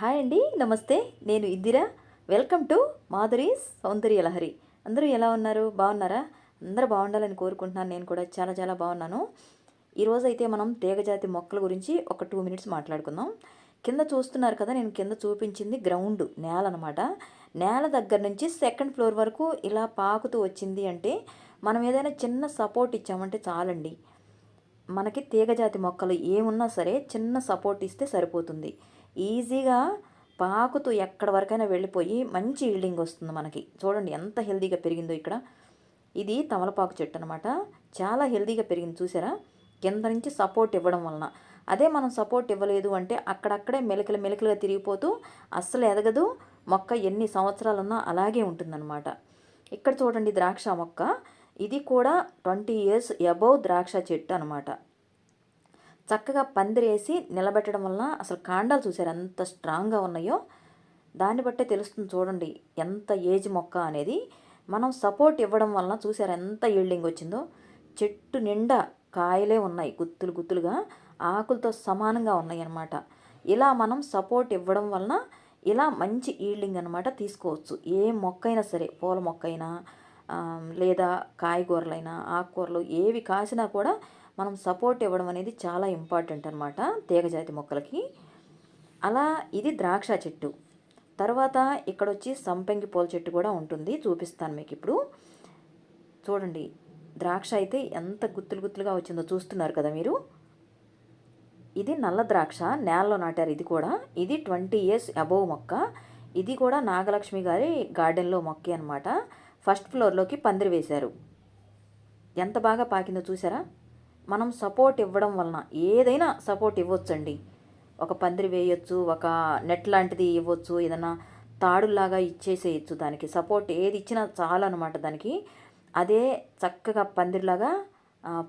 Hi అండి నమస్తే. నేను Indira. Welcome to Madhuri Soundarya Lahari. అందరూ ఎలా ఉన్నారు? బాగున్నారా? అందరూ బాగుండాలని కోరుకుంటున్నాను. నేను కూడా చాలా చాలా బాగున్నాను. ఈరోజు అయితే మనం తీగజాతి మొక్కల గురించి ఒక టూ మినిట్స్ మాట్లాడుకుందాం. కింద చూస్తున్నారు కదా నేను కింద చూపించింది గ్రౌండ్ నేల అనమాట నేల దగ్గర నుంచి సెకండ్ ఫ్లోర్ వరకు ఇలా పాకుతూ వచ్చింది అంటే మనం ఏదైనా చిన్న సపోర్ట్ ఇచ్చామంటే చాలండి. మనకి తీగజాతి మొక్కలు ఏమున్నా సరే చిన్న సపోర్ట్ ఇస్తే సరిపోతుంది. ఈజీగా పాకుతూ ఎక్కడి వరకైనా వెళ్ళిపోయి మంచి ఈల్డింగ్ వస్తుంది మనకి. చూడండి ఎంత హెల్దీగా పెరిగిందో ఇక్కడ. ఇది తమలపాకు చెట్టు అనమాట చాలా హెల్దీగా పెరిగింది చూసారా? కింద నుంచి సపోర్ట్ ఇవ్వడం వలన. అదే మనం సపోర్ట్ ఇవ్వలేదు అంటే అక్కడక్కడే మెలికలు మెలికలుగా తిరిగిపోతూ అస్సలు ఎదగదు. మొక్క ఎన్ని సంవత్సరాలు ఉన్నా అలాగే ఉంటుందన్నమాట. ఇక్కడ చూడండి ద్రాక్ష మొక్క. ఇది కూడా ట్వంటీ ఇయర్స్ అబౌవ్ ద్రాక్ష చెట్టు అనమాట చక్కగా పందిరేసి నిలబెట్టడం వలన అసలు కాండాలు చూసారు ఎంత స్ట్రాంగ్గా ఉన్నాయో. దాన్ని బట్టే తెలుస్తుంది చూడండి ఎంత ఏజ్ మొక్క అనేది. మనం సపోర్ట్ ఇవ్వడం వలన చూసారు ఎంత ఈల్డింగ్ వచ్చిందో. చెట్టు నిండా కాయలే ఉన్నాయి గుత్తులు గుత్తులుగా. ఆకులతో సమానంగా ఉన్నాయి అన్నమాట. ఇలా మనం సపోర్ట్ ఇవ్వడం వలన ఇలా మంచి ఈల్డింగ్ అనమాట తీసుకోవచ్చు. ఏ మొక్క అయినా సరే పూల మొక్క అయినా లేదా కాయగూరలైనా ఆకుకూరలు ఏవి కాసినా కూడా మనం సపోర్ట్ ఇవ్వడం అనేది చాలా ఇంపార్టెంట్ అనమాట తీగజాతి మొక్కలకి. అలా ఇది ద్రాక్ష చెట్టు. తర్వాత ఇక్కడ వచ్చి సంపెంగి పూల చెట్టు కూడా ఉంటుంది చూపిస్తాను మీకు ఇప్పుడు. చూడండి ద్రాక్ష అయితే ఎంత గుత్తులు గుత్తులుగా వచ్చిందో చూస్తున్నారు కదా మీరు. ఇది నల్ల ద్రాక్ష నేలలో నాటారు ఇది కూడా. ఇది ట్వంటీ ఇయర్స్ అబోవ్ మొక్క. ఇది కూడా నాగలక్ష్మి గారి గార్డెన్లో మొక్కే అనమాట ఫస్ట్ ఫ్లోర్లోకి పందిరి వేశారు. ఎంత బాగా పాకిందో చూసారా మనం సపోర్ట్ ఇవ్వడం వలన ఏదైనా సపోర్ట్ ఇవ్వచ్చండి. ఒక పందిరి వేయొచ్చు ఒక నెట్ లాంటిది ఇవ్వచ్చు ఏదైనా తాడులాగా ఇచ్చేసేయచ్చు దానికి. సపోర్ట్ ఏది ఇచ్చినా చాలు అనమాట దానికి. అదే చక్కగా పందిరిలాగా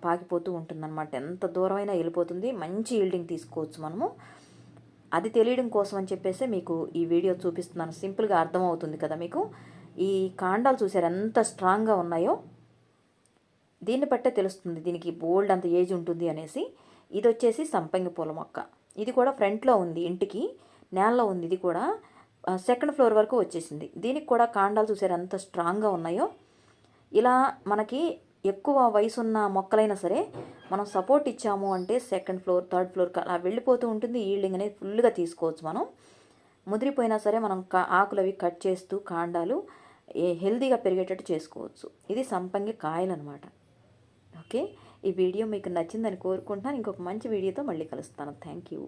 పాకిపోతూ ఉంటుందన్నమాట. ఎంత దూరమైనా వెళ్ళిపోతుంది మంచి ఈల్డింగ్ తీసుకోవచ్చు మనము. అది తెలియడం కోసం అని చెప్పేసి మీకు ఈ వీడియో చూపిస్తున్నాను. సింపుల్గా అర్థమవుతుంది కదా మీకు? ఈ కాండాలు చూసారు ఎంత స్ట్రాంగ్గా ఉన్నాయో? దీన్ని బట్టే తెలుస్తుంది దీనికి బోల్డ్ అంత ఏజ్ ఉంటుంది అనేసి. ఇది వచ్చేసి సంపంగి పూల మొక్క. ఇది కూడా ఫ్రంట్లో ఉంది ఇంటికి నేలలో ఉంది ఇది కూడా సెకండ్ ఫ్లోర్ వరకు వచ్చేసింది. దీనికి కూడా కాండాలు చూసారు ఎంత స్ట్రాంగ్గా ఉన్నాయో. ఇలా మనకి ఎక్కువ వయసున్న మొక్కలైనా సరే మనం సపోర్ట్ ఇచ్చాము అంటే సెకండ్ ఫ్లోర్ థర్డ్ ఫ్లోర్ అలా వెళ్ళిపోతూ ఉంటుంది. ఈల్డింగ్ అనేది ఫుల్గా తీసుకోవచ్చు మనం. ముదిరిపోయినా సరే మనం ఆకులు అవి కట్ చేస్తూ కాండాలు హెల్దీగా పెరిగేటట్టు చేసుకోవచ్చు. ఇది సంపంగి కాయలు అనమాట ఓకే? ఈ వీడియో మీకు నచ్చిందని కోరుకుంటున్నాను. ఇంకొక మంచి వీడియోతో మళ్ళీ కలుస్తాను. Thank you.